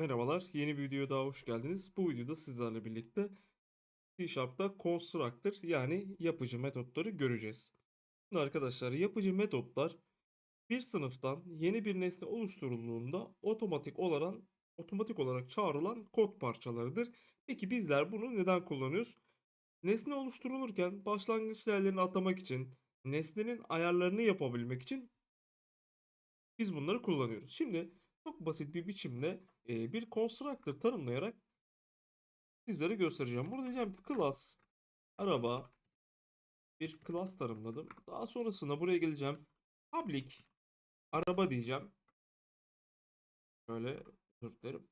Merhabalar, yeni bir videoya daha hoş geldiniz. Bu videoda sizlerle birlikte C Sharp'ta constructor yani yapıcı metotları göreceğiz. Şimdi arkadaşlar yapıcı metotlar bir sınıftan yeni bir nesne oluşturulduğunda otomatik olarak otomatik olarak çağrılan kod parçalarıdır. Peki bizler bunu neden kullanıyoruz? Nesne oluşturulurken başlangıç değerlerini atlamak için, nesnenin ayarlarını yapabilmek için biz bunları kullanıyoruz. Şimdi çok basit bir biçimde bir constructor tanımlayarak sizlere göstereceğim. Burada diyeceğim ki class araba bir class tanımladım. Daha sonrasında buraya geleceğim. Public araba diyeceğim. Böyle özür dilerim.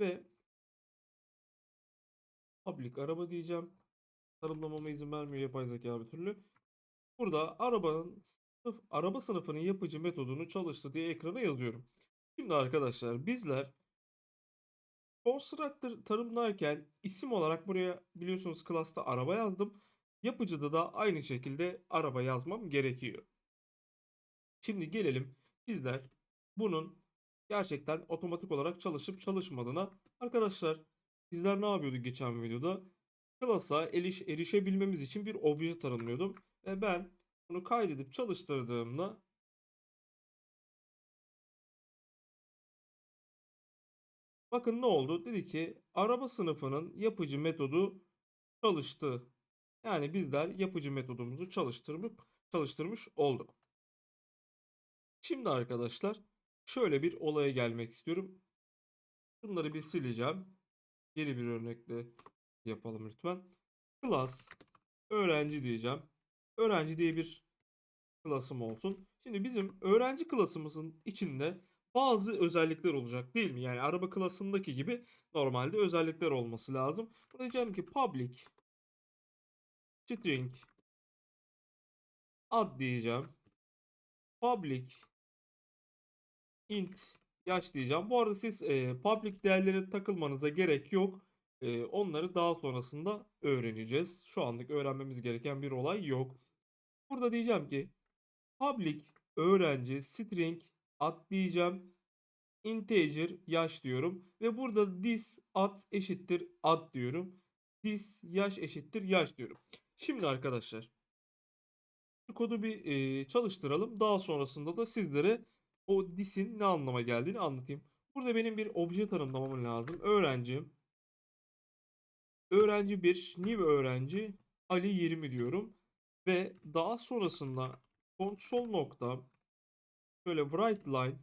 Ve public araba diyeceğim. Tanımlamama izin vermiyor yapay zeka bir türlü. Burada arabanın araba sınıfının yapıcı metodunu çalıştı diye ekrana yazıyorum. Şimdi arkadaşlar bizler constructor tanımlarken isim olarak buraya biliyorsunuz class'ta araba yazdım. Yapıcıda da aynı şekilde araba yazmam gerekiyor. Şimdi gelelim bizler bunun gerçekten otomatik olarak çalışıp çalışmadığına. Arkadaşlar bizler ne yapıyorduk geçen videoda? Class'a eriş, erişebilmemiz için bir obje tanımlıyordum. Ve ben bunu kaydedip çalıştırdığımda bakın ne oldu? Dedi ki araba sınıfının yapıcı metodu çalıştı. Yani bizler yapıcı metodumuzu çalıştırmış, çalıştırmış olduk. Şimdi arkadaşlar şöyle bir olaya gelmek istiyorum. Bunları bir sileceğim. Yeni bir örnekle yapalım lütfen. Class öğrenci diyeceğim. Öğrenci diye bir klasım olsun. Şimdi bizim öğrenci klasımızın içinde bazı özellikler olacak değil mi? Yani araba klasındaki gibi normalde özellikler olması lazım. Burada diyeceğim ki public string ad diyeceğim. Public int yaş diyeceğim. Bu arada siz e, public değerlere takılmanıza gerek yok. E, onları daha sonrasında öğreneceğiz. Şu anlık öğrenmemiz gereken bir olay yok. Burada diyeceğim ki public öğrenci string ad diyeceğim. Integer yaş diyorum. Ve burada this ad eşittir ad diyorum. This yaş eşittir yaş diyorum. Şimdi arkadaşlar şu kodu bir e, çalıştıralım. Daha sonrasında da sizlere o this'in ne anlama geldiğini anlatayım. Burada benim bir obje tanımlamam lazım. Öğrenci öğrenci 1 new öğrenci Ali 20 diyorum. Ve daha sonrasında console nokta şöyle write line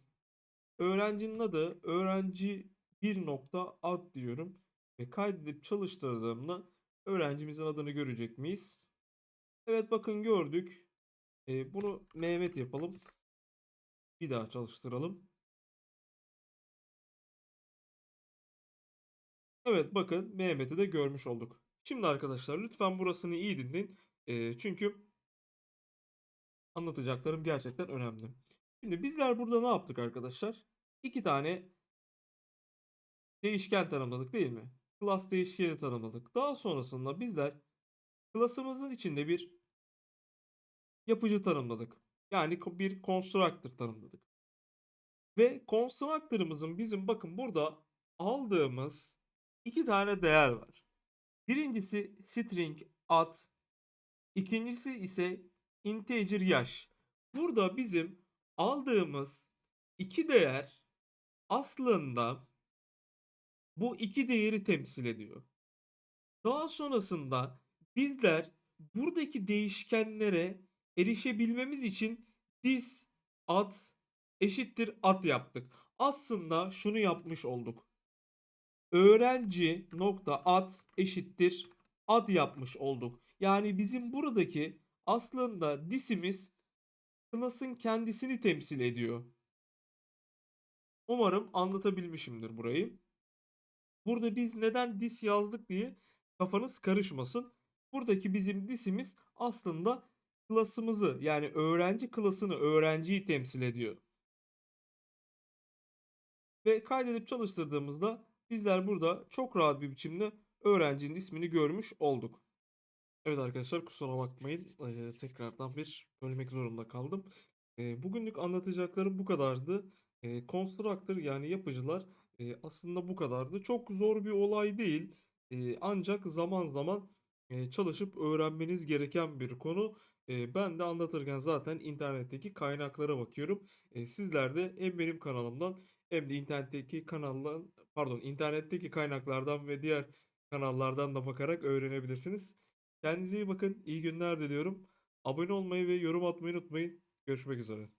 öğrencinin adı öğrenci bir nokta ad diyorum. Ve kaydedip çalıştırdığımda öğrencimizin adını görecek miyiz? Evet bakın gördük. Ee, bunu Mehmet yapalım. Bir daha çalıştıralım. Evet bakın Mehmet'i de görmüş olduk. Şimdi arkadaşlar lütfen burasını iyi dinleyin. Ee, çünkü anlatacaklarım gerçekten önemli. Şimdi bizler burada ne yaptık arkadaşlar? İki tane değişken tanımladık değil mi? Class değişkeni tanımladık. Daha sonrasında bizler class'ımızın içinde bir yapıcı tanımladık. Yani bir constructor tanımladık. Ve constructor'ımızın bizim bakın burada aldığımız iki tane değer var. Birincisi string ad, ikincisi ise integer yaş. Burada bizim aldığımız iki değer aslında bu iki değeri temsil ediyor. Daha sonrasında bizler buradaki değişkenlere erişebilmemiz için this ad eşittir ad yaptık. Aslında şunu yapmış olduk. Öğrenci nokta ad eşittir ad yapmış olduk. Yani bizim buradaki aslında this'imiz class'ın kendisini temsil ediyor. Umarım anlatabilmişimdir burayı. Burada biz neden this yazdık diye kafanız karışmasın. Buradaki bizim this'imiz aslında klasımızı yani öğrenci klasını, öğrenciyi temsil ediyor. Ve kaydedip çalıştırdığımızda bizler burada çok rahat bir biçimde öğrencinin ismini görmüş olduk. Evet arkadaşlar kusura bakmayın. Ee, tekrardan bir bölmek zorunda kaldım. Ee, bugünlük anlatacaklarım bu kadardı. Eee, constructor yani yapıcılar eee, aslında bu kadardı. Çok zor bir olay değil. Eee, ancak zaman zaman eee, çalışıp öğrenmeniz gereken bir konu. Eee, ben de anlatırken zaten internetteki kaynaklara bakıyorum. Eee, sizler de hem benim kanalımdan hem de internetteki kanaldan pardon internetteki kaynaklardan ve diğer kanallardan da bakarak öğrenebilirsiniz. Kendinize iyi bakın. İyi günler diliyorum. Abone olmayı ve yorum atmayı unutmayın. Görüşmek üzere.